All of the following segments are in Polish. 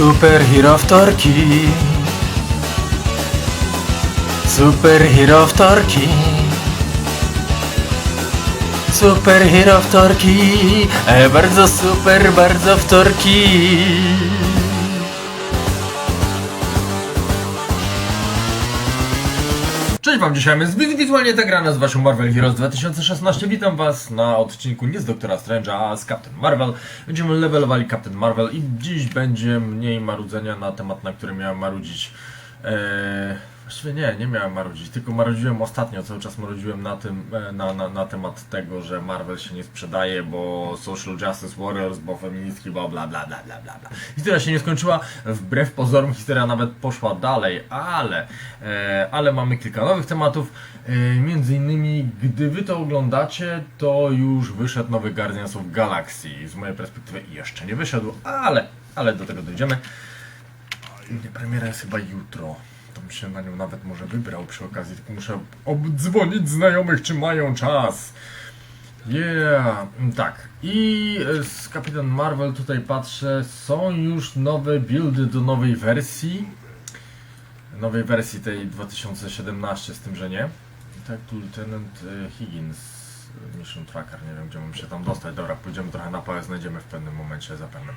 Superhero wtorki Superhero wtorki Superhero wtorki e, Bardzo super, bardzo wtorki Cześć wam, dzisiaj jest wiz- wizualnie ta gra nazywa się Marvel Heroes 2016. Witam was na odcinku nie z Doktora Strange'a, a z Captain Marvel. Będziemy levelowali Captain Marvel i dziś będzie mniej marudzenia na temat, na który miałem marudzić. Eee, właściwie nie, nie miałem marudzić, tylko marudziłem ostatnio, cały czas marudziłem na tym, e, na, na, na temat tego, że Marvel się nie sprzedaje, bo Social Justice Warriors, bo feministki, bo bla bla bla bla bla. Historia się nie skończyła, wbrew pozorom historia nawet poszła dalej, ale, e, ale mamy kilka nowych tematów. E, między innymi, gdy wy to oglądacie, to już wyszedł nowy Guardians of Galaxy. Z mojej perspektywy jeszcze nie wyszedł, ale, ale do tego dojdziemy. Premiera jest chyba jutro. Bym się na nią nawet może wybrał przy okazji, tylko muszę obdzwonić znajomych, czy mają czas. Yeah, tak. I e, z Kapitan Marvel tutaj patrzę, są już nowe buildy do nowej wersji. Nowej wersji tej 2017, z tym, że nie. Tak, tu Lieutenant e, Higgins, e, Mission Tracker, nie wiem gdzie mam się tam dostać. Dobra, pójdziemy trochę na pałę, znajdziemy w pewnym momencie zapewne.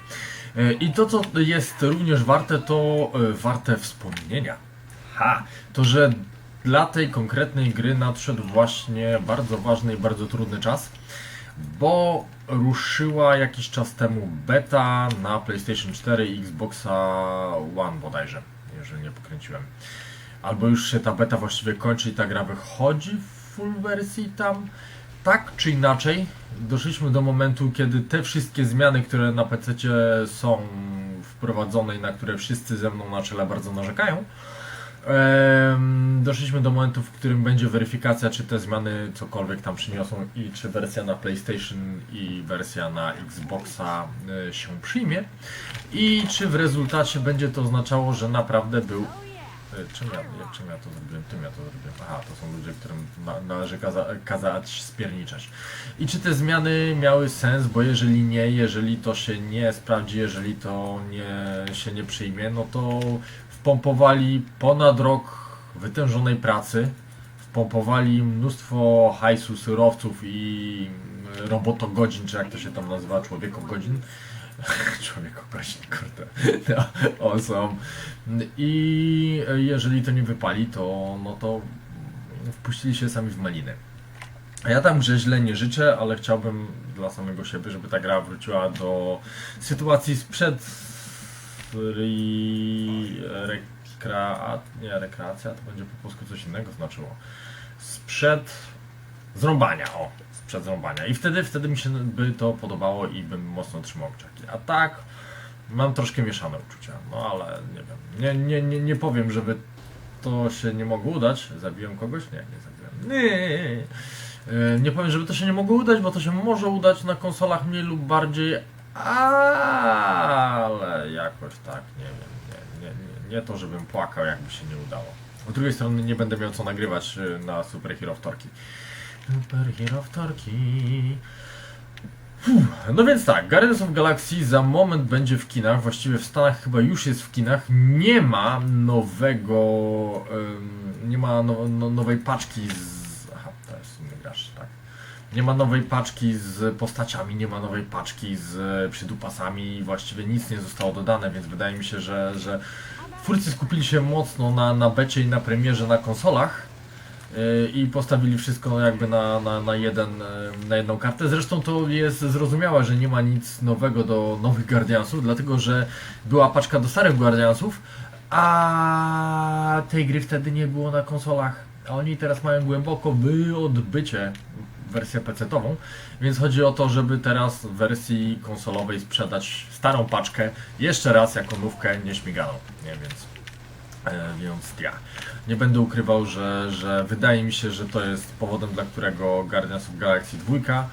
I to, co jest również warte, to warte wspomnienia. Ha! To, że dla tej konkretnej gry nadszedł właśnie bardzo ważny i bardzo trudny czas, bo ruszyła jakiś czas temu beta na PlayStation 4 i Xboxa One bodajże, jeżeli nie pokręciłem. Albo już się ta beta właściwie kończy i ta gra wychodzi w full wersji tam. Tak czy inaczej, doszliśmy do momentu, kiedy te wszystkie zmiany, które na PC są wprowadzone i na które wszyscy ze mną na czele bardzo narzekają, Doszliśmy do momentu, w którym będzie weryfikacja, czy te zmiany cokolwiek tam przyniosą i czy wersja na PlayStation i wersja na Xboxa y, się przyjmie. I czy w rezultacie będzie to oznaczało, że naprawdę był Czym ja, ja, czym ja to zrobiłem? Tym ja to zrobiłem. Aha, to są ludzie, którym na, należy kaza, kazać spierniczać. I czy te zmiany miały sens? Bo jeżeli nie, jeżeli to się nie sprawdzi, jeżeli to nie, się nie przyjmie, no to wpompowali ponad rok wytężonej pracy, wpompowali mnóstwo hajsu, surowców i robotogodzin, czy jak to się tam nazywa, człowiekogodzin. Człowiekogodzin, kurde. No, o, są. I jeżeli to nie wypali, to no to wpuścili się sami w maliny. A ja tam grze źle nie życzę, ale chciałbym dla samego siebie, żeby ta gra wróciła do sytuacji sprzed free rekrea... nie rekreacja, to będzie po polsku coś innego znaczyło. Sprzed zrąbania, o, I wtedy, wtedy mi się by to podobało i bym mocno trzymał kciuki. A tak mam troszkę mieszane uczucia, no ale nie wiem. Nie, nie, nie, nie powiem, żeby to się nie mogło udać. Zabiłem kogoś? Nie, nie zabiłem. Nie. E, Nie powiem, żeby to się nie mogło udać, bo to się może udać na konsolach mniej lub bardziej, ale jakoś tak, nie wiem, nie, nie, nie, nie to, żebym płakał, jakby się nie udało. Z drugiej strony nie będę miał co nagrywać y, na Superhero wtorki. Superhero wtorki. Fuh, No więc tak, Guardians of Galaxy za moment będzie w kinach, właściwie w Stanach chyba już jest w kinach. Nie ma nowego, nie ma no, no, nowej paczki z... Aha, to jest inny gracz, tak. Nie ma nowej paczki z postaciami, nie ma nowej paczki z przydupasami, właściwie nic nie zostało dodane, więc wydaje mi się, że, że twórcy skupili się mocno na, na becie i na premierze na konsolach i postawili wszystko jakby na, na, na, jeden, yy, na jedną kartę. Zresztą to jest zrozumiałe, że nie ma nic nowego do nowych Guardiansów, dlatego że była paczka do starych Guardiansów, a tej gry wtedy nie było na konsolach. A oni teraz mają głęboko by odbycie wersję PC-tową, więc chodzi o to, żeby teraz w wersji konsolowej sprzedać starą paczkę jeszcze raz jako nówkę nieśmiganą, nie? Więc, e, więc ja nie będę ukrywał, że, że wydaje mi się, że to jest powodem, dla którego Guardians of Galaxy 2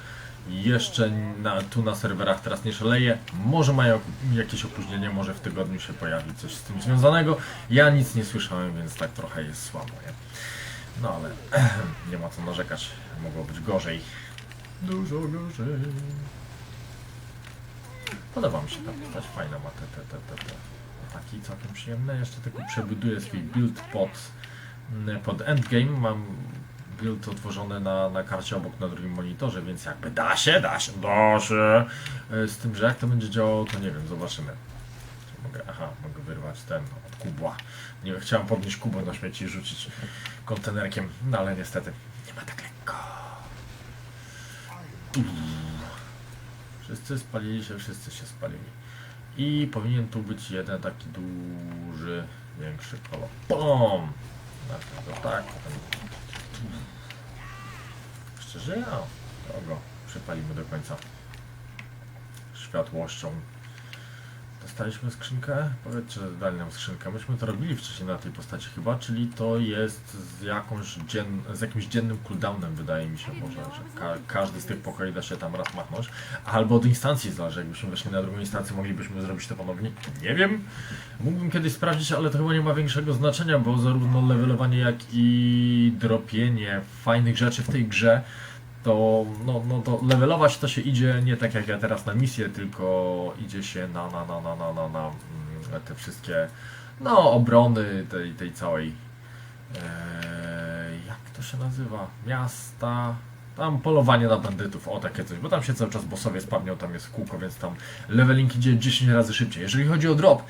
jeszcze na, tu na serwerach teraz nie szaleje. Może mają jakieś opóźnienie, może w tygodniu się pojawi coś z tym związanego. Ja nic nie słyszałem, więc tak trochę jest słabo, nie? No ale nie ma co narzekać. Mogło być gorzej. Dużo gorzej. Podoba mi się ta postać, fajna ma te, te, te, te taki całkiem przyjemny. Jeszcze tylko przebuduję swój build pod, mm, pod endgame. Mam build otworzony na, na karcie obok na drugim monitorze, więc jakby da się, da się, da się. E, Z tym, że jak to będzie działało, to nie wiem, zobaczymy. Czy Mogę, aha, mogę wyrwać ten od kubła. Nie chciałem podnieść kubę do śmieci i rzucić kontenerkiem, no ale niestety nie ma tak lekko. Wszyscy spalili się, wszyscy się spalili. I powinien tu być jeden taki duży, większy kolor. BOM! Najpierw go tak. Szczerze ja. To go do końca. Światłością. Dostaliśmy skrzynkę? Powiedzcie, że dali nam skrzynkę. Myśmy to robili wcześniej na tej postaci chyba, czyli to jest z, jakąś dzien... z jakimś dziennym cooldownem wydaje mi się może, że ka każdy z tych pokoi da się tam raz machnąć. Albo od instancji zależy, jakbyśmy weszli na drugą instancję, moglibyśmy zrobić to ponownie. Nie wiem. Mógłbym kiedyś sprawdzić, ale to chyba nie ma większego znaczenia, bo zarówno levelowanie, jak i dropienie fajnych rzeczy w tej grze to, no, no to levelować to się idzie nie tak jak ja teraz na misję, tylko idzie się na, na, na, na, na, na, na mm, te wszystkie no, obrony tej, tej całej e, jak to się nazywa? Miasta. Tam polowanie na bandytów, o takie coś, bo tam się cały czas bossowie spawnią, tam jest kółko, więc tam leveling idzie 10 razy szybciej. Jeżeli chodzi o drop,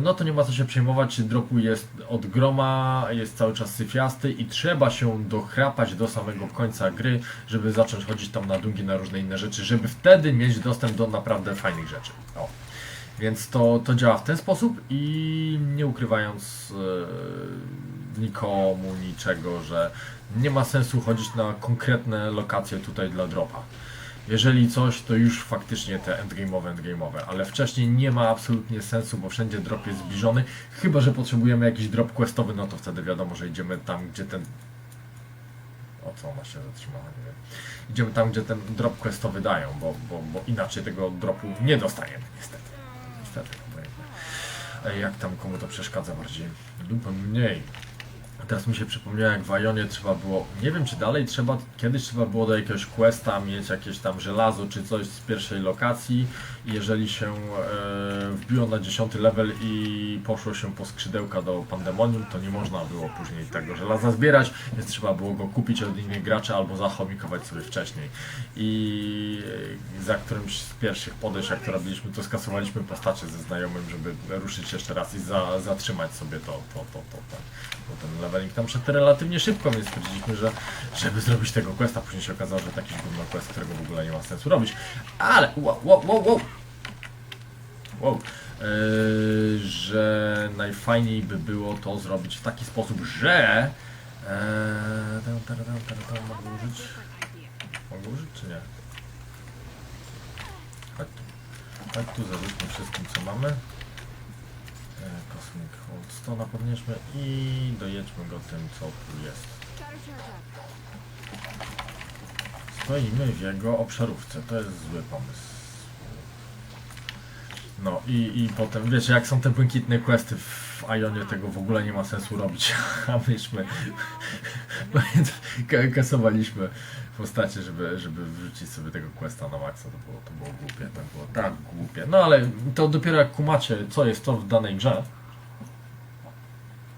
no to nie ma co się przejmować, dropu jest od groma, jest cały czas syfiasty i trzeba się dochrapać do samego końca gry, żeby zacząć chodzić tam na dungi, na różne inne rzeczy, żeby wtedy mieć dostęp do naprawdę fajnych rzeczy. O. Więc to, to działa w ten sposób i nie ukrywając e, nikomu niczego, że nie ma sensu chodzić na konkretne lokacje tutaj dla dropa. Jeżeli coś, to już faktycznie te endgame'owe, endgame'owe, ale wcześniej nie ma absolutnie sensu, bo wszędzie drop jest zbliżony, chyba że potrzebujemy jakiś drop questowy, no to wtedy wiadomo, że idziemy tam, gdzie ten... O co ona się zatrzymała, nie wiem. Idziemy tam, gdzie ten drop questowy dają, bo, bo, bo inaczej tego dropu nie dostaniemy, niestety. Niestety, obojętnie. Jak tam komu to przeszkadza bardziej lub mniej. Teraz mi się przypomniało, jak w Ionie trzeba było, nie wiem czy dalej trzeba, kiedyś trzeba było do jakiegoś questa mieć jakieś tam żelazo czy coś z pierwszej lokacji jeżeli się e, wbiło na 10 level i poszło się po skrzydełka do Pandemonium, to nie można było później tego żelaza zbierać, więc trzeba było go kupić od innych graczy albo zachomikować sobie wcześniej. I e, za którymś z pierwszych podejść, jak to robiliśmy, to skasowaliśmy postacie ze znajomym, żeby ruszyć jeszcze raz i za, zatrzymać sobie to, to, to, to, to. Bo ten leveling tam szedł relatywnie szybko, więc stwierdziliśmy, że żeby zrobić tego questa, później się okazało, że taki gówno quest, którego w ogóle nie ma sensu robić. Ale, wow, wow, wow, wow. Yy, że najfajniej by było to zrobić w taki sposób, że yy, tam, tam, tam, tam, mogę użyć mogę użyć czy nie? chodź tu chodź tu, zarzućmy wszystkim co mamy e, Podnieśmy i dojedźmy go tym co tu jest. Stoimy w jego obszarówce, to jest zły pomysł. No i, i potem, wiecie, jak są te błękitne questy w Ionie, tego w ogóle nie ma sensu robić, a myśmy ka- kasowaliśmy postacie, żeby, żeby wrzucić sobie tego questa na maksa, to było, to było głupie, to było tak głupie. No ale to dopiero jak kumacie, co jest to w danej grze,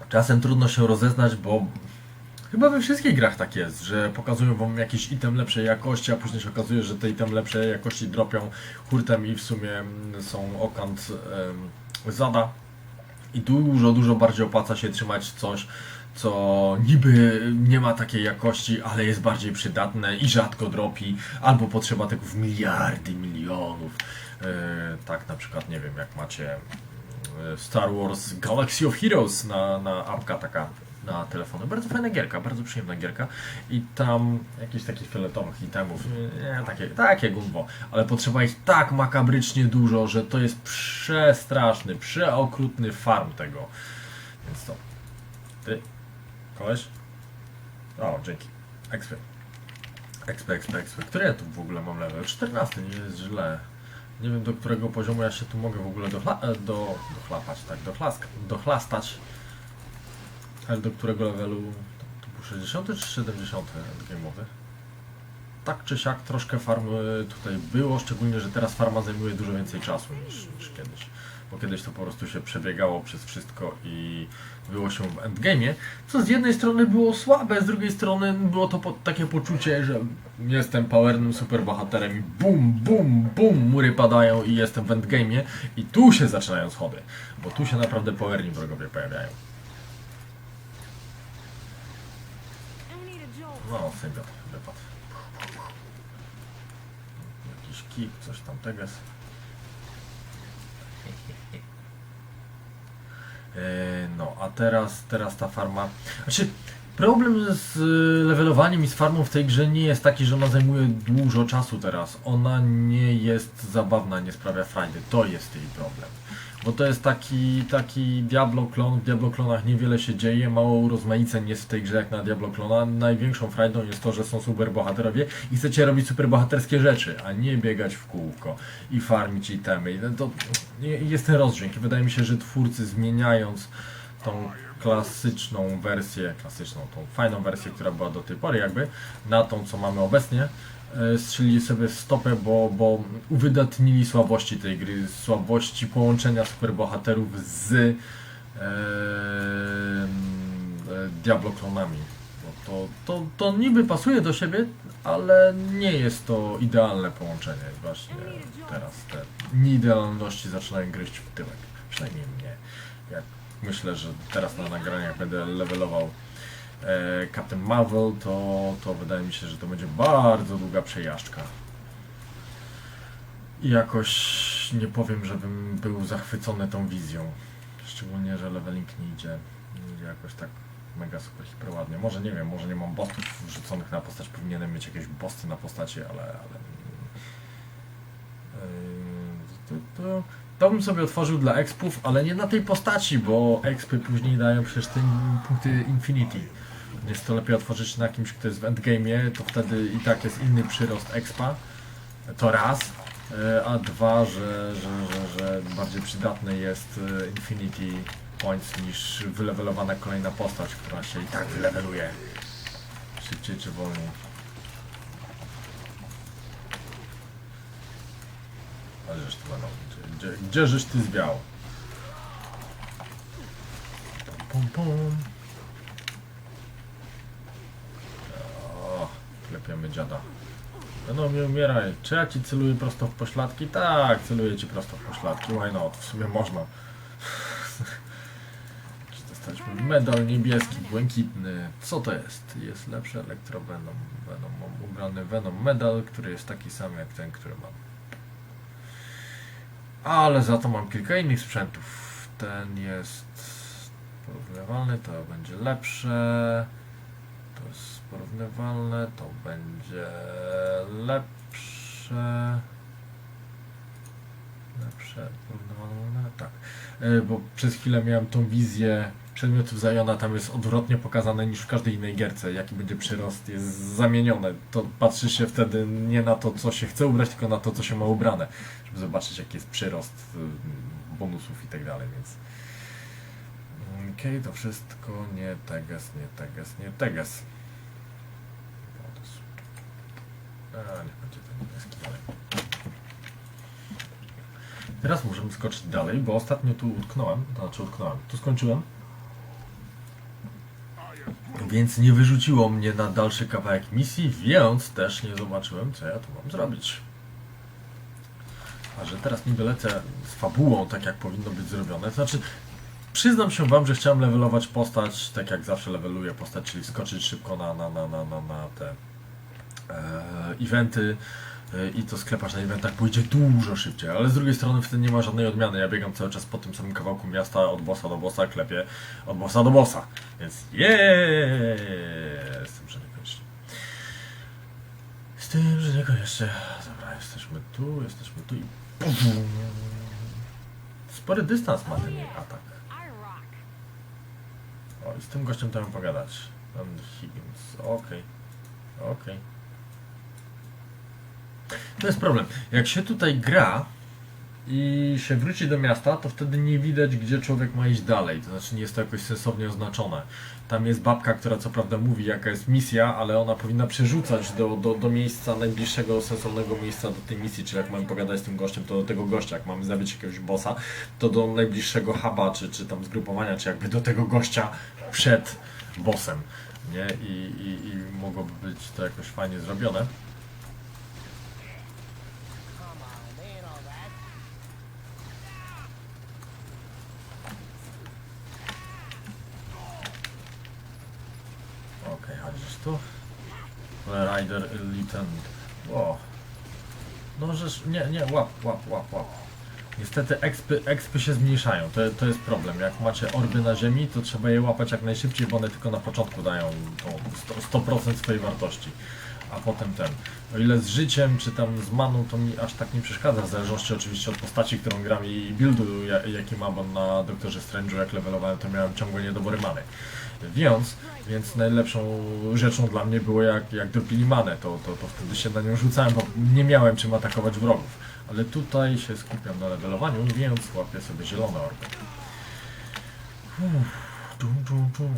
czasem trudno się rozeznać, bo Chyba we wszystkich grach tak jest, że pokazują wam jakiś item lepszej jakości, a później się okazuje, że te item lepszej jakości dropią hurtem i w sumie mm, są okant zada. I dużo, dużo bardziej opłaca się trzymać coś, co niby nie ma takiej jakości, ale jest bardziej przydatne i rzadko dropi, albo potrzeba tego w miliardy, milionów. E, tak na przykład, nie wiem, jak macie Star Wars Galaxy of Heroes na, na apka taka na telefony. Bardzo fajna gierka, bardzo przyjemna gierka i tam jakichś takich fioletowych itemów, nie, takie, takie gumbo, ale potrzeba ich tak makabrycznie dużo, że to jest przestraszny, przeokrutny farm tego. Więc to. Ty, koleś? O, dzięki. XP. XP, XP, XP. Który ja tu w ogóle mam level? 14, nie jest źle. Nie wiem do którego poziomu ja się tu mogę w ogóle dochla- e, do, dochlapać, tak, dochlask, dochlastać. Ale do którego levelu? To był 60 czy 70 game'owy? tak czy siak troszkę farm tutaj było, szczególnie, że teraz farma zajmuje dużo więcej czasu niż, niż kiedyś. Bo kiedyś to po prostu się przebiegało przez wszystko i było się w endgame'ie, co z jednej strony było słabe, z drugiej strony było to po, takie poczucie, że jestem powernym superbohaterem i bum, bum, bum, mury padają i jestem w endgame'ie i tu się zaczynają schody, bo tu się naprawdę powerni wrogowie pojawiają. No, sędzia wypadł. Jakiś kick, coś tamtego jest. E, No, a teraz, teraz ta farma. Znaczy, problem z y, levelowaniem i z farmą w tej grze nie jest taki, że ona zajmuje dużo czasu teraz. Ona nie jest zabawna, nie sprawia frajdy. To jest jej problem. Bo to jest taki, taki Diablo klon. W Diablo klonach niewiele się dzieje, mało urozmaiceń jest w tej grze jak na Diablo klona. Największą frajdą jest to, że są super bohaterowie i chcecie robić super bohaterskie rzeczy, a nie biegać w kółko i farmić itemy. To jest ten rozdźwięk i wydaje mi się, że twórcy zmieniając tą klasyczną wersję, klasyczną, tą fajną wersję, która była do tej pory jakby, na tą, co mamy obecnie, e, strzelili sobie stopę, bo, bo uwydatnili słabości tej gry, słabości połączenia superbohaterów z e, e, Diablo klonami. Bo to, to, to niby pasuje do siebie, ale nie jest to idealne połączenie. Właśnie teraz te nieidealności zaczynają gryźć w tyłek. Przynajmniej mnie. Myślę, że teraz na nagraniach będę levelował e, Captain Marvel, to, to wydaje mi się, że to będzie bardzo długa przejażdżka. I jakoś nie powiem, żebym był zachwycony tą wizją. Szczególnie, że leveling nie idzie, jakoś tak mega super hiper ładnie. Może nie wiem, może nie mam bossów wrzuconych na postać, powinienem mieć jakieś bossy na postaci, ale... ale yy, to, to, to bym sobie otworzył dla expów, ale nie na tej postaci, bo expy później dają przecież te punkty Infinity. Jest to lepiej otworzyć na kimś, kto jest w endgame'ie, to wtedy i tak jest inny przyrost expa. To raz. E, A dwa, że, że, że, że bardziej przydatny jest e, Infinity Points niż wylewelowana kolejna postać, która się i tak wyleweluje szybciej czy wolniej. Ale żeż tu będą. Gdzie, gdzie, żeś ty zwiał? Pum, pum, pum. O, klepiemy dziada. No mi umieraj. Czy ja ci celuję prosto w pośladki? Tak, celuję ci prosto w pośladki. Why not? W sumie można. Czy Dostaliśmy medal niebieski, błękitny. Co to jest? Jest lepszy elektrovenom. Venom. Mam ubrany Venom medal, który jest taki sam jak ten, który mam. Ale za to mam kilka innych sprzętów. Ten jest porównywalny, to będzie lepsze. To jest porównywalne, to będzie lepsze. Lepsze, porównywalne, tak. E, Bo przez chwilę miałem tą wizję przedmiotów Zajona, tam jest odwrotnie pokazane niż w każdej innej gierce. Jaki będzie przyrost, jest zamienione. To patrzy się wtedy nie na to, co się chce ubrać, tylko na to, co się ma ubrane, żeby zobaczyć, jaki jest przyrost y, bonusów i tak dalej, więc. Okej, to wszystko nie teges, nie teges, nie jest- A, niech będzie ten niebieski dalej. Teraz możemy skoczyć dalej, bo ostatnio tu utknąłem, to znaczy utknąłem, tu skończyłem. Więc nie wyrzuciło mnie na dalszy kawałek misji, więc też nie zobaczyłem, co ja tu mam zrobić. A że teraz niby lecę z fabułą, tak jak powinno być zrobione, znaczy Przyznam się wam, że chciałem levelować postać, tak jak zawsze leveluję postać, czyli skoczyć szybko na, na, na, na, na, na te e, eventy i to sklepać na eventach pójdzie dużo szybciej, ale z drugiej strony wtedy nie ma żadnej odmiany. Ja biegam cały czas po tym samym kawałku miasta, od bossa do bossa, klepię od bossa do bossa, więc jest! Z tym, że niekoniecznie. Z tym, że niekoniecznie. Dobra, jesteśmy tu, jesteśmy tu i... Spory dystans ma ten atak. O, i z tym gościem to mam pogadać. Pan Higgins. Okej. Okej. To jest problem. Jak się tutaj gra i się wróci do miasta, to wtedy nie widać, gdzie człowiek ma iść dalej. To znaczy nie jest to jakoś sensownie oznaczone. Tam jest babka, która co prawda mówi, jaka jest misja, ale ona powinna przerzucać do, do, do miejsca najbliższego, sensownego miejsca do tej misji. Czyli jak mamy pogadać z tym gościem, to do tego gościa. Jak mamy zabić jakiegoś bossa, to do najbliższego huba, czy, czy tam zgrupowania, czy jakby do tego gościa przed bossem. Nie? I, i, I mogłoby być to jakoś fajnie zrobione. Okej, chodzisz tu. Rider Lieutenant. O. No żeż, nie, nie, łap, łap, łap, łap. Niestety expy, expy się zmniejszają, to, to jest problem. Jak macie orby na ziemi, to trzeba je łapać jak najszybciej, bo one tylko na początku dają tą 100%, 100% swojej wartości. A potem ten. O ile z życiem, czy tam z maną, to mi aż tak nie przeszkadza, w zależności oczywiście od postaci, którą gram i buildu, ja- jaki mam, bo na Doktorze Strange'u jak levelowałem, to miałem ciągłe niedobory many. Więc, więc najlepszą rzeczą dla mnie było jak, jak dropili manę, to, to, to wtedy się na nią rzucałem, bo nie miałem czym atakować wrogów. Ale tutaj się skupiam na levelowaniu, więc łapię sobie zielone orby. Uff, dum, dum, dum.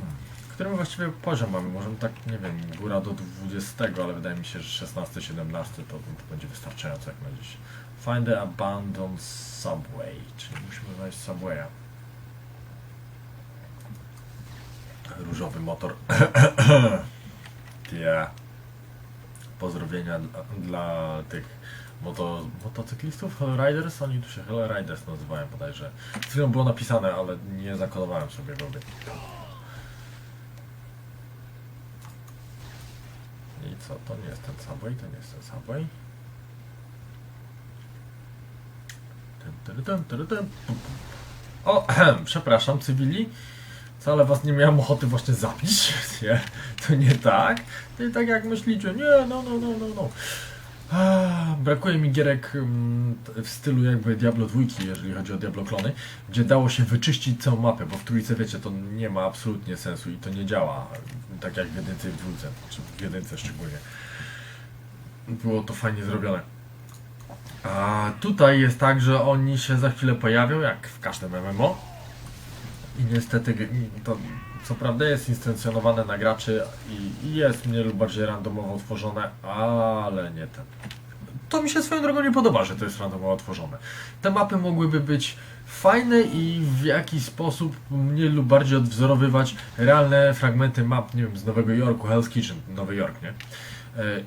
Który my właściwie poziom mamy? Możemy tak, nie wiem, góra do 20, ale wydaje mi się, że 16-17 to, to będzie wystarczająco jak na dziś. Find the abandoned subway, czyli musimy znaleźć subwaya. Różowy motor. yeah. Pozdrowienia dla, dla tych moto, motocyklistów, Riders, oni tu się Hell Riders nazywają bodajże. Z chwilą było napisane, ale nie zakodowałem sobie głowy. Co, to nie jest ten Subway, to nie jest ten Subway. O, przepraszam, cywili. Wcale was nie miałem ochoty właśnie zabić. Nie, to nie tak. To nie tak jak myślicie. Nie, no, no, no, no, no. Ah, Brakuje mi gierek mm, w stylu jakby Diablo 2, jeżeli chodzi o Diablo klony, gdzie dało się wyczyścić całą mapę, bo w trójce wiecie, to nie ma absolutnie sensu i to nie działa tak jak w jedynce i w dwójce, czy w jedynce szczególnie. Było to fajnie zrobione. A tutaj jest tak, że oni się za chwilę pojawią, jak w każdym MMO. I niestety to co prawda jest instancjonowane na graczy i, jest mniej lub bardziej randomowo tworzone, ale nie ten. To mi się swoją drogą nie podoba, że to jest randomowo tworzone. Te mapy mogłyby być fajne i w jakiś sposób mniej lub bardziej odwzorowywać realne fragmenty map, nie wiem, z Nowego Jorku, Hell's Kitchen, Nowy Jork, nie? E,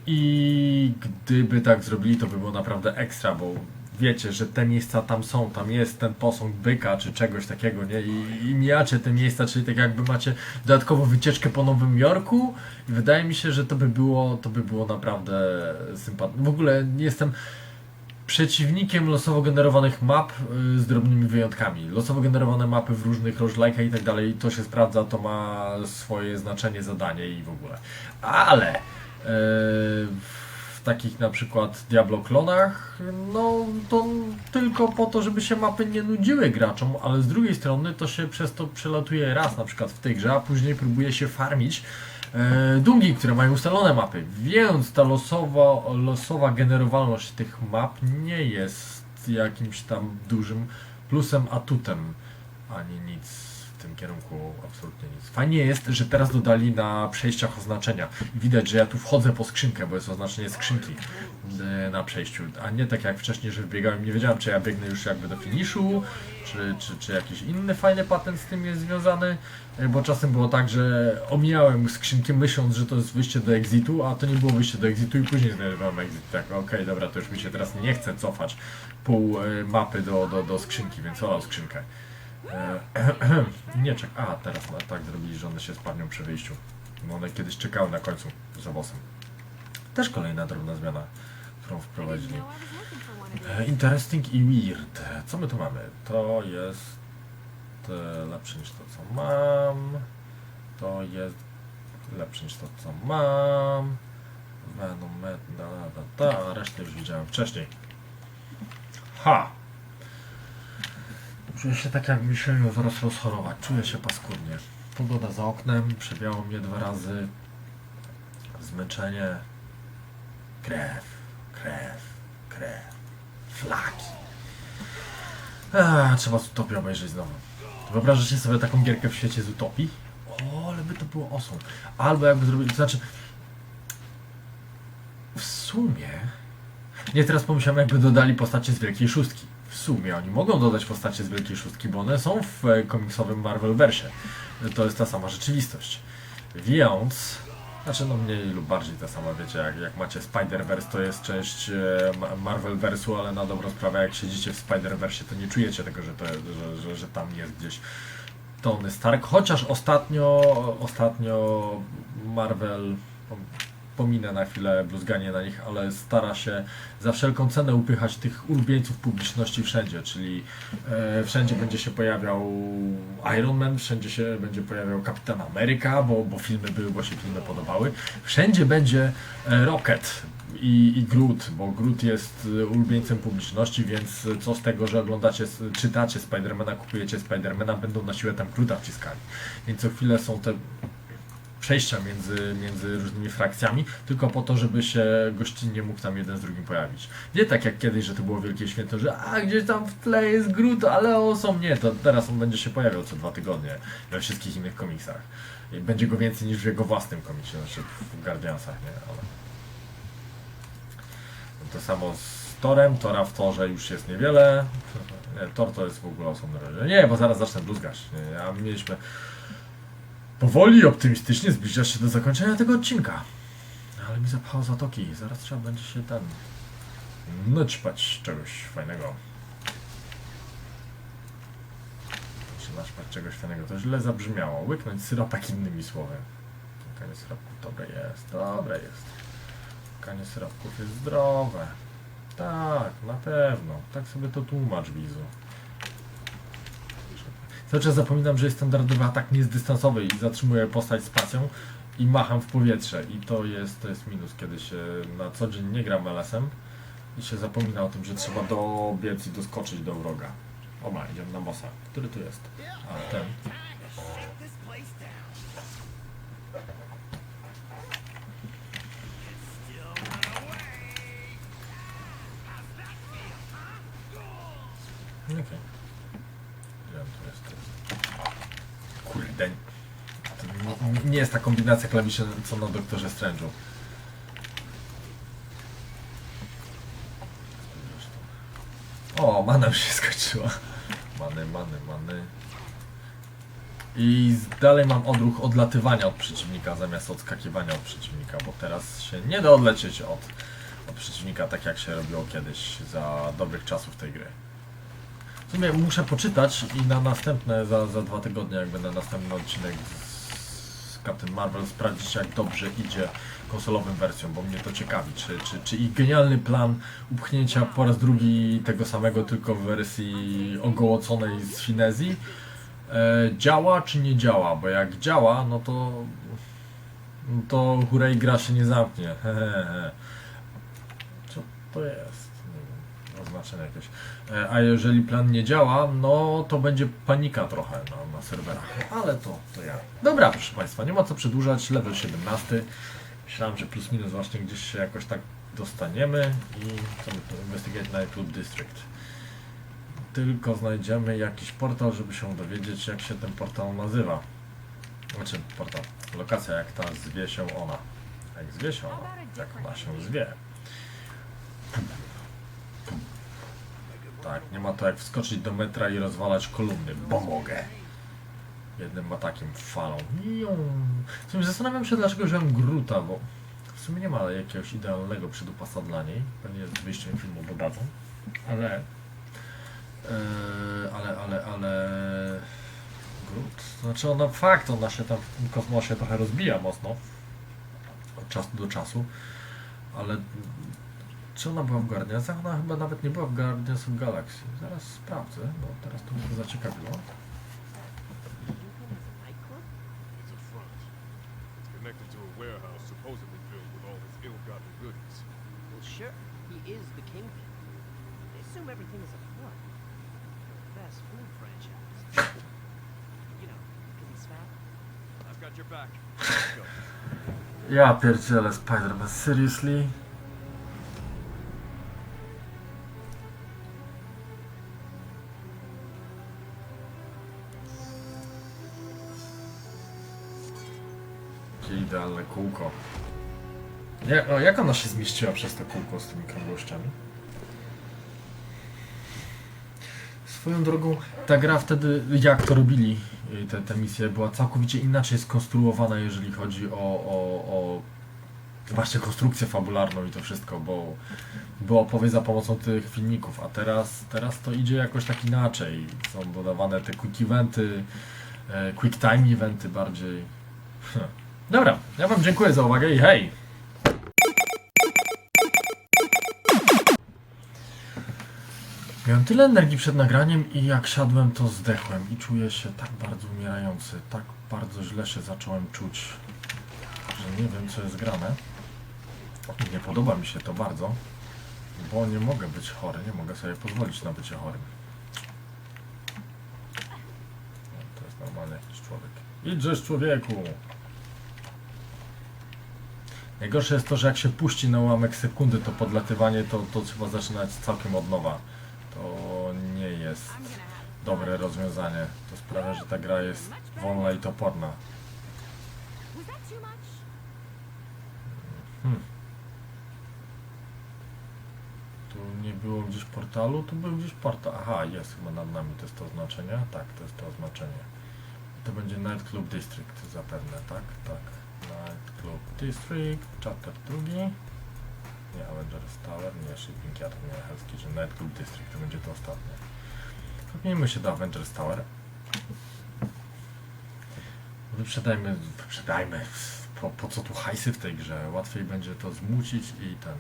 I gdyby tak zrobili, to by było naprawdę ekstra, bo wiecie, że te miejsca tam są, tam jest ten posąg byka czy czegoś takiego, nie? I, i mijacie te miejsca, czyli tak jakby macie dodatkowo wycieczkę po Nowym Jorku i wydaje mi się, że to by było, to by było naprawdę sympatyczne. W ogóle nie jestem przeciwnikiem losowo generowanych map y, z drobnymi wyjątkami. Losowo generowane mapy w różnych rożlajkach i tak dalej, to się sprawdza, to ma swoje znaczenie, zadanie i w ogóle. Ale y, w takich na przykład Diablo klonach, no to tylko po to, żeby się mapy nie nudziły graczom, ale z drugiej strony to się przez to przelatuje raz na przykład w tej grze, a później próbuje się farmić e, dungi, które mają ustalone mapy, więc ta losowa, losowa generowalność tych map nie jest jakimś tam dużym plusem, atutem, ani nic kierunku, absolutnie nic. Fajnie jest, że teraz dodali na przejściach oznaczenia. Widać, że ja tu wchodzę po skrzynkę, bo jest oznaczenie skrzynki e, na przejściu, a nie tak jak wcześniej, że wbiegałem, nie wiedziałem, czy ja biegnę już jakby do finiszu, czy, czy, czy jakiś inny fajny patent z tym jest związany, E, bo czasem było tak, że omijałem skrzynkę myśląc, że to jest wyjście do exitu, a to nie było wyjście do exitu i później znajdowałem exit. Tak, okej, dobra, to już mi się teraz nie chce cofać pół e, mapy do, do, do skrzynki, więc olał skrzynkę. E, nie czek, a teraz tak zrobili, że one się spawnią przy wyjściu. Bo one kiedyś czekały na końcu z owocem. Też kolejna drobna zmiana, którą wprowadzili. E, Interesting i weird. Co my tu mamy? To jest e, lepsze niż to, co mam. To jest lepsze niż to, co mam. Venom, da, da, da, resztę już widziałem wcześniej. Ha! Czuję się tak, jakby się miał zaraz rozchorować. Czuję się paskudnie. Pogoda za oknem, przebiało mnie dwa razy. Zmęczenie. Krew, krew, krew. Flaki. Eee, trzeba z Utopię obejrzeć znowu. Wyobrażacie sobie taką gierkę w świecie z Utopii? O, ale by to było awesome. Albo jakby zrobili, to znaczy... W sumie... Nie, teraz pomyślałem, jakby dodali postacie z Wielkiej Szóstki. W sumie oni mogą dodać postacie z Wielkiej Szóstki, bo one są w e, komiksowym Marvelversie. To jest ta sama rzeczywistość. Więc... Znaczy, no mniej lub bardziej ta sama, wiecie, jak, jak macie Spider-Verse, to jest część e, Ma- Marvelversu, ale na dobrą sprawę, jak siedzicie w Spider-Versie, to nie czujecie tego, że, to, że, że, że tam jest gdzieś Tony Stark, chociaż ostatnio, ostatnio Marvel, pominę na chwilę bluzganie na nich, ale stara się za wszelką cenę upychać tych ulubieńców publiczności wszędzie, czyli e, wszędzie będzie się pojawiał Iron Man, wszędzie się będzie pojawiał Kapitan Ameryka, bo, bo filmy były, bo się filmy podobały, wszędzie będzie e, Rocket, i, i Groot, bo Groot jest y, ulubieńcem publiczności, więc co z tego, że oglądacie, czytacie Spidermana, kupujecie Spidermana, będą na siłę tam Groota wciskali. Więc co chwilę są te przejścia między, między różnymi frakcjami, tylko po to, żeby się gościnnie mógł tam jeden z drugim pojawić. Nie tak jak kiedyś, że to było wielkie święto, że a gdzieś tam w tle jest Groot, ale o są nie, to teraz on będzie się pojawiał co dwa tygodnie we wszystkich innych komiksach. Będzie go więcej niż w jego własnym komiksie, znaczy w Guardiansach, nie, ale... To samo z Torem, Tora w Torze już jest niewiele. Nie, Tor to jest w ogóle osobny. Nie, bo zaraz zacznę bluzgać. Nie, A mieliśmy powoli, optymistycznie zbliżać się do zakończenia tego odcinka. Ale mi zapchało zatoki. Zaraz trzeba będzie się ten... naćpać czegoś fajnego. Się naćpać czegoś fajnego. To źle zabrzmiało. Łyknąć syropak innymi słowy. Łykanie syropku dobre jest, dobre jest. Łykanie syropków jest zdrowe. Tak, na pewno. Tak sobie to tłumacz, Wizu. Cały czas zapominam, że jest standardowy atak niezdystansowy i zatrzymuję postać spacją i macham w powietrze. I to jest, to jest minus, kiedy się na co dzień nie gram LS-em i się zapomina o tym, że trzeba dobiec i doskoczyć do wroga. O ma, idziemy na bossa. Który tu jest? A, ten. Okej. Gdzie on tu jest? Tu jest. Kurde. To nie, nie jest ta kombinacja klawiszy, co na Doktorze Strange'u. O, mana już się skończyła. Many, many, many. I dalej mam odruch odlatywania od przeciwnika zamiast odskakiwania od przeciwnika, bo teraz się nie da odlecieć od, od przeciwnika tak jak się robiło kiedyś za dobrych czasów tej gry. W sumie muszę poczytać i na następne, za, za dwa tygodnie, jak będę następny odcinek Captain Marvel, sprawdzić jak dobrze idzie konsolowym wersją, bo mnie to ciekawi, czy, czy, czy ich genialny plan upchnięcia po raz drugi tego samego, tylko w wersji ogołoconej z finezji e, działa, czy nie działa, bo jak działa, no to to hurray gra się nie zamknie. Co to jest? E, A jeżeli plan nie działa, no to będzie panika trochę na, na serwerach. Ale to, to ja. Dobra, proszę Państwa, nie ma co przedłużać. Level 17. Myślałem, że plus minus właśnie gdzieś się jakoś tak dostaniemy i co my tu? Investigate Night Club District. Tylko znajdziemy jakiś portal, żeby się dowiedzieć, jak się ten portal nazywa. Znaczy, portal. Lokacja, jak ta zwie się ona. Jak zwie się ona. Jak ona się zwie. Tak, nie ma to jak wskoczyć do metra i rozwalać kolumny, bo mogę. Jednym atakiem falą. W sumie zastanawiam się, dlaczego wziąłem Gruta, bo w sumie nie ma jakiegoś idealnego przydupasa dla niej. Pewnie z wyjściem filmu dodadzą. Ale... Yy, ale, ale, ale... Grut? Znaczy ona, fakt, ona się tam w tym kosmosie trochę rozbija mocno. Od czasu do czasu. Ale czy ona była w Guardiansach? Ona chyba nawet nie była w Guardians of Galaxy. Zaraz sprawdzę, bo teraz to mnie zaciekawiło. It's connected to a kółko. Jak, o, jak ona się zmieściła przez to kółko z tymi krągłościami? Swoją drogą, ta gra wtedy, jak to robili, y, te, te misje, była całkowicie inaczej skonstruowana, jeżeli chodzi o, o, o właśnie konstrukcję fabularną i to wszystko, bo było opowieść za pomocą tych filmików, a teraz, teraz to idzie jakoś tak inaczej. Są dodawane te quick eventy, e, quick time eventy bardziej. Dobra, ja Wam dziękuję za uwagę i hej! Miałem tyle energii przed nagraniem i jak siadłem to zdechłem i czuję się tak bardzo umierający, tak bardzo źle się zacząłem czuć, że nie wiem co jest grane. Nie podoba mi się to bardzo, bo nie mogę być chory, nie mogę sobie pozwolić na bycie chorym. No, to jest normalny jakiś człowiek. Idźesz człowieku! Najgorsze jest to, że jak się puści na ułamek sekundy to podlatywanie, to, to trzeba zaczynać całkiem od nowa. To nie jest dobre rozwiązanie. To sprawia, że ta gra jest wolna i toporna. Much? Tu nie było gdzieś portalu, tu był gdzieś portal. Aha, jest chyba nad nami, to jest to oznaczenie? Tak, to jest to oznaczenie. To będzie Night Club District zapewne, tak? Tak. Club District, chapter drugi. Nie, Avengers Tower, nie, Shipping Yard, nie, Hell's Kitchen, Night Club District, to będzie to ostatnie. Kopnijmy się do Avengers Tower. Wyprzedajmy, wyprzedajmy. Po, po co tu hajsy w tej grze? Łatwiej będzie to zmucić i ten...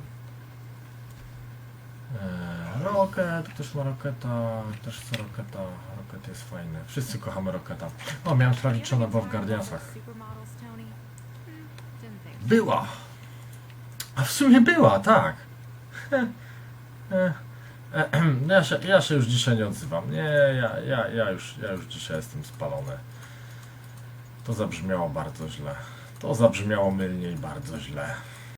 Eee, Rocket, ktoś ma Rocketa, też chce Rocketa, Rocket jest fajny. Wszyscy kochamy Rocketa. O, miałem sprawdzić, czy ona była w Guardiansach. Supermodels, Tony? Hmm, didn't think. Była! A w sumie była, tak. E, e, ehem, ja, się, ja się już dzisiaj nie odzywam. Nie, ja, ja, ja, już, ja już dzisiaj jestem spalony. To zabrzmiało bardzo źle. To zabrzmiało mylnie i bardzo źle.